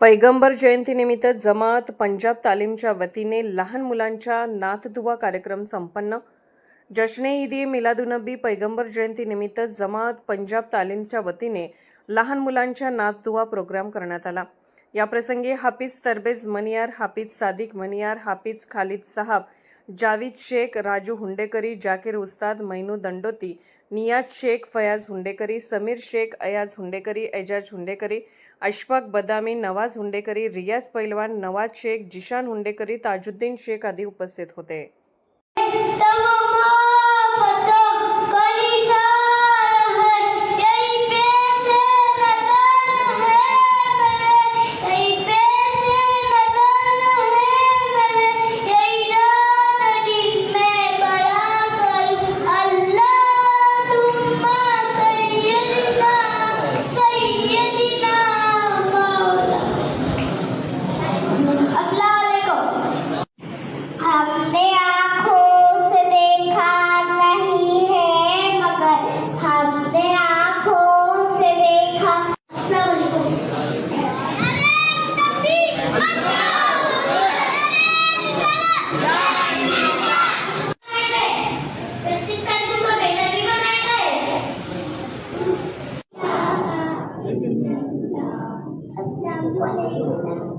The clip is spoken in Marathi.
पैगंबर जयंतीनिमित्त जमात पंजाब तालीमच्या वतीने लहान मुलांच्या नाथदुवा कार्यक्रम संपन्न. जश्ने ईदी मिलादुनबी पैगंबर जयंतीनिमित्त जमात पंजाब तालीमच्या वतीने लहान मुलांच्या नाथदुवा प्रोग्राम करण्यात आला. याप्रसंगी हाफिज तरबेज मनियार हाफिज सादिक मनियार हाफिज खालिद साहब जावीद शेख राजू हुंडेकरी जाकीर उस्ताद मैनू दंडोती नियाज शेख फयाज हुंडेकरी समीर शेख अयाज हुंडेकरी एजाज हुंडेकरी अशफाक बदामी नवाज हुंडेकरी रियाज पैलवान नवाज शेख जिशान हुंडेकरी ताजुद्दीन शेख आदी उपस्थित होते. What?